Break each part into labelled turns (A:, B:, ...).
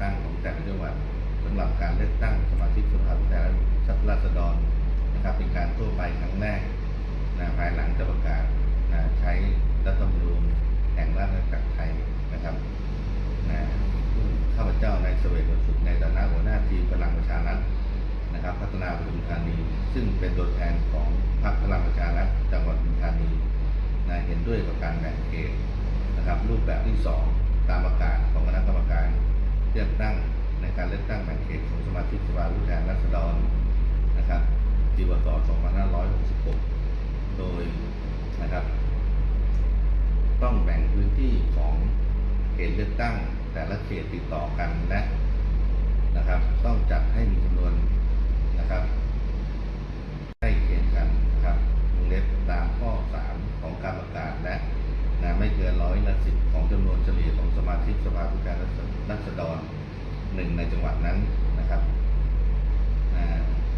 A: ตั้งของแต่ละจังหวัดสำหรับการเลือกตั้งสมาชิกสภาผู้แทนราษฎรนะครับเป็นการทั่วไปครั้งแรกนะภายหลังจะประกาศนะใช้รัฐธรรมนูญแห่งราชอาณาจักรไทยนะครับนะข้าพเจ้านายเสวตวรสุขในฐานะหัวหน้าทีมพลังประชารัฐนะครับ พัฒนาปทุมธานี ซึ่งเป็นตัวแทนของพรรคพลังประชารัฐจังหวัดปทุมธานีนะเห็นด้วยกับการแบ่งเขตนะครับ รูปแบบที่สองตามประกาศของคณะกรรมการ เลือกตั้งในการเลือกตั้งแบ่งเขตของสมาชิกสภาผู้แทนราษฎรนะครับปีพศ2566 โดยนะครับ ต้องแบ่งพื้นที่ของเขตเลือกตั้งแต่ละเขตติดต่อกันและนะครับ ต้องจัดให้มีจำนวนนะครับใกล้เคียงกันนะครับวงเล็บตามข้อ 3 ของการประกาศและนะไม่เกินร้อยละสิบของจำนวนเฉลี่ย มาชิกสภาผู้แทนราษฎรหนึ่งในจังหวัดนั้นนะครับ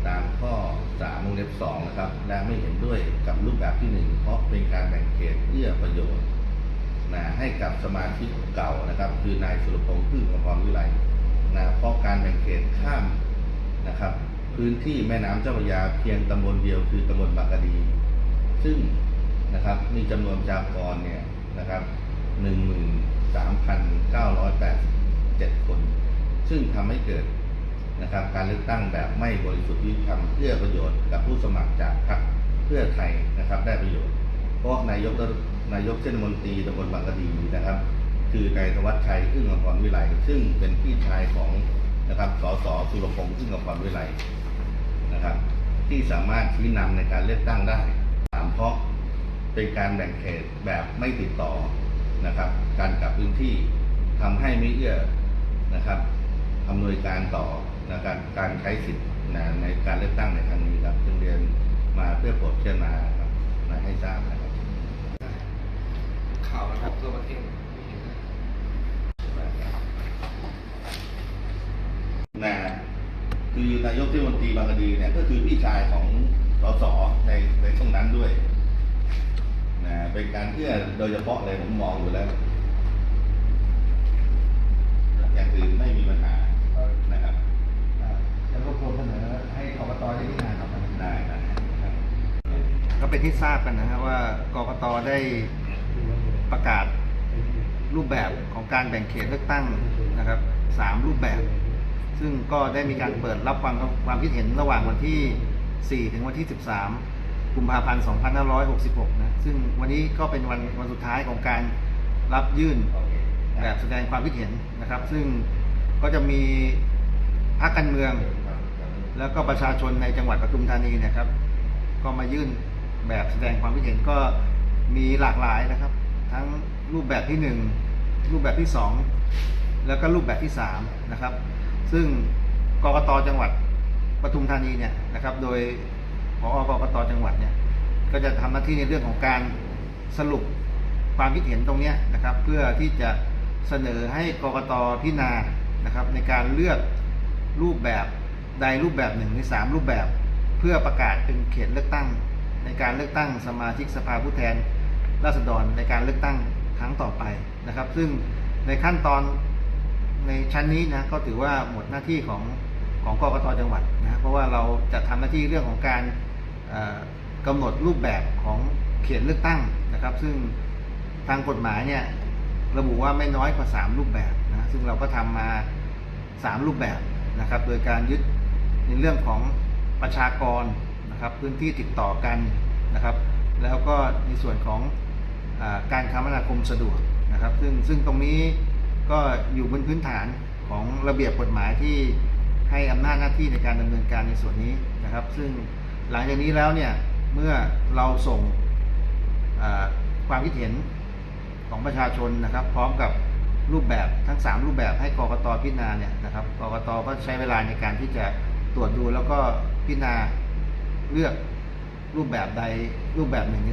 A: ตามข้อ3วงเล็บ2นะครับและไม่เห็นด้วยกับรูปแบบที่ 1 เพราะเป็นการแบ่งเขตเอื้อประโยชน์นะให้กับสมาชิกเก่านะครับ คือนายสุรพงษ์พึ่งอภรวิไลนะเพราะการแบ่งเขตข้ามนะครับ พื้นที่แม่น้ำเจ้าพระยาเพียงตำบลเดียวคือตำบลบางกะดี ซึ่งนะครับมีจำนวนประชากรเนี่ยนะครับหนึ่งหมื่น 3,987 คน ซึ่งทำให้เกิดนะครับการเลือกตั้งแบบไม่บริสุทธิ์ยุติธรรมเพื่อประโยชน์กับผู้สมัครจากพรรคเพื่อไทยนะครับได้ประโยชน์ เพราะนายกนายกเทศมนตรีตำบลบางกะดีนะครับ คือนายธวัชชัยอึ้งอภรวิไลซึ่งเป็นพี่ชายของนะครับสสสุรพงษ์อึ้งอภรวิไลนะครับ ที่สามารถชี้นำในการเลือกตั้งได้สามเพราะเป็นการแบ่งเขตแบบไม่ติดต่อ นะครับ การกลับพื้นที่ทำให้ไม่เอื้อนะครับอำนวยการต่อนะครับการใช้สิทธิ์นะในการเลือกตั้งในครั้งนี้ครับจึงเรียนมาเพื่อโปรดพิจารณาครับมาให้ทราบนะครับ
B: ข่าวระดับทั่วประเทศไม่เห็นนะ
A: นะคือนายกเทศมนตรีบางกะดีเนี่ยก็คือพี่ชายของสสในในช่วงนั้นด้วย นะเป็นการเอื้อโดยเฉพาะเลยผมมองอยู่แล้ว อย่างอื่นไม่มีปัญหานะครับ
C: แล้วก็ควรเสนอให้กกตได้พิจารณาครับ
A: ได้ได้ครับ
C: ก็เป็นที่ทราบกันนะครับว่ากกตได้ประกาศรูปแบบของการแบ่งเขตเลือกตั้งนะครับสามรูปแบบ ซึ่งก็ได้มีการเปิดรับฟังความคิดเห็นระหว่างวันที่ 4 ถึงวันที่ 13 กุมภาพันธ์ 2566 นะ ซึ่งวันนี้ก็เป็นวันวันสุดท้ายของการรับยื่นแบบแสดงความคิดเห็นนะครับ ซึ่งก็จะมีพรรคการเมือง แล้วก็ประชาชนในจังหวัดปทุมธานีนะครับ ก็มายื่นแบบแสดงความคิดเห็นก็มีหลากหลายนะครับ ทั้งรูปแบบที่หนึ่งรูปแบบที่สองแล้วก็รูปแบบที่สามนะครับ ซึ่งกกตจังหวัดปทุมธานีเนี่ยนะครับ โดย พอกกตจังหวัดเนี่ย ก็จะทำหน้าที่ในเรื่องของการสรุปความคิดเห็นตรงนี้นะครับ เพื่อที่จะเสนอให้กกตพิจารณานะครับ ในการเลือกรูปแบบใดรูปแบบหนึ่งในสามรูปแบบ เพื่อประกาศเป็นเขตเลือกตั้ง ในการเลือกตั้งสมาชิกสภาผู้แทนราษฎรในการเลือกตั้งครั้งต่อไปนะครับ ซึ่งในขั้นตอนในชั้นนี้นะก็ถือว่าหมดหน้าที่ของของกกตจังหวัดนะเพราะว่าเราจะทำหน้าที่เรื่องของการ กำหนดรูปแบบของเขตเลือกตั้งนะครับ ซึ่งทางกฎหมายเนี่ยระบุว่าไม่น้อยกว่า 3 รูปแบบนะซึ่งเราก็ทำมา 3 รูปแบบนะครับ โดยการยึดในเรื่องของประชากรนะครับพื้นที่ติดต่อกันนะครับ แล้วก็ในส่วนของอการคมนาคมสะดวกนะครับ ซึ่งซึ่งตรงนี้ก็อยู่บนพื้นฐานของระเบียบกฎหมายที่ให้อำนาจหน้าที่ในการดำเนินการในส่วนนี้นะครับ ซึ่ง หลังจากนี้แล้วเนี่ยเมื่อเราส่งความคิดเห็นของประชาชนนะครับ พร้อมกับรูปแบบทั้ง 3 รูปแบบให้กรกตพิจารณาเนี่ยนะครับกรกตก็ใช้เวลาในการที่จะตรวจดูแล้วก็พิจารณาเลือกรูปแบบใดรูปแบบหนึ่ง